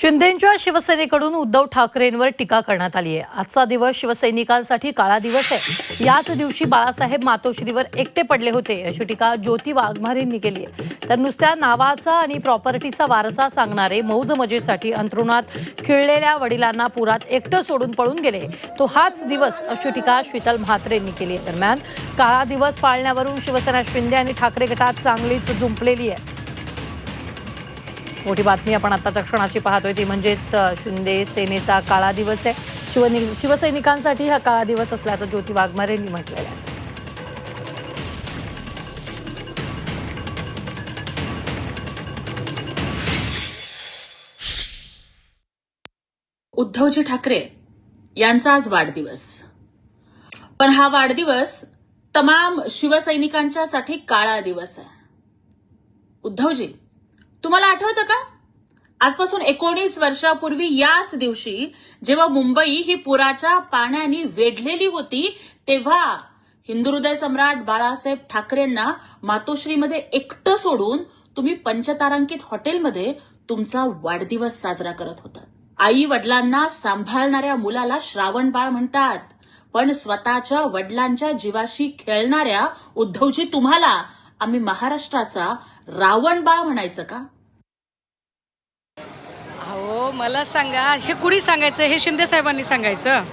शिंदेंच्या शिवसेनेकडून उद्धव ठाकरेंवर टीका करण्यात आली आहे. आजचा दिवस शिवसैनिकांसाठी काळा दिवस आहे. याच दिवशी बाळासाहेब मातोश्रीवर एकटे पडले होते. अशी टीका ज्योती वाघमारेंनी केली आहे. तर नुसत्या नावाचा आणि प्रॉपर्टीचा वारसा सांगणारे मौज मजेसाठी अंथरुणात खिळलेल्या वडिलांना पुरात एकटं सोडून पळून गेले. तो हाच दिवस अशी टीका शीतल म्हात्रेंनी केली आहे. दरम्यान काळा दिवस पाळण्यावरून शिवसेना शिंदे आणि ठाकरे गटात चांगलीच जुंपलेली आहे. मोठी बातमी आपण आताच्या क्षणाची पाहतोय. ती म्हणजेच शिंदे सेनेचा काळा दिवस आहे. शिवनि शिवसैनिकांसाठी हा काळा दिवस असल्याचं ज्योती वाघमारेंनी म्हटलेलं आहे. उद्धवजी ठाकरे यांचा आज वाढदिवस. पण हा वाढदिवस तमाम शिवसैनिकांच्यासाठी काळा दिवस आहे. उद्धवजी तुम्हाला आठवतं का? आजपासून एकोणीस वर्षापूर्वी याच दिवशी जेव्हा मुंबई ही पुराच्या पाण्याने वेढलेली होती तेव्हा हिंदुहृदय सम्राट बाळासाहेब ठाकरेंना मातोश्रीमध्ये एकटं सोडून तुम्ही पंचतारांकित हॉटेलमध्ये तुमचा वाढदिवस साजरा करत होता आई वडिलांना सांभाळणाऱ्या मुलाला श्रावण बाळ म्हणतात पण स्वतःच्या वडिलांच्या जीवाशी खेळणाऱ्या उद्धवजी तुम्हाला आम्ही महाराष्ट्राचा रावण बाळ म्हणायचं का? अहो मला सांगा हे कुणी सांगायचं? हे शिंदे साहेबांनी सांगायचं?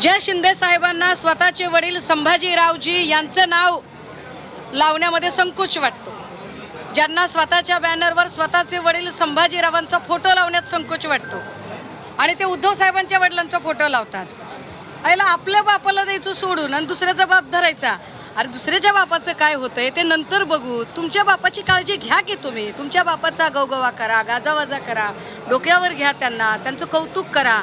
ज्या शिंदे साहेबांना स्वतःचे वडील संभाजीरावजी यांचं नाव लावण्यामध्ये संकोच वाटतो ज्यांना स्वतःच्या बॅनरवर स्वतःचे वडील संभाजीरावांचा फोटो लावण्यात संकोच वाटतो आणि ते उद्धव साहेबांच्या वडिलांचा फोटो लावतात. आईला आपल्या बापाला द्यायचं सोडून आणि दुसऱ्याचा बाप धरायचा. अरे दुसऱ्याच्या बापाचं काय होतंय ते नंतर बघू. तुमच्या बापाची काळजी घ्या की तुम्ही. तुमच्या बापाचा गवगवा करा गाजावाजा करा. डोक्यावर घ्या त्यांना. त्यांचं कौतुक करा.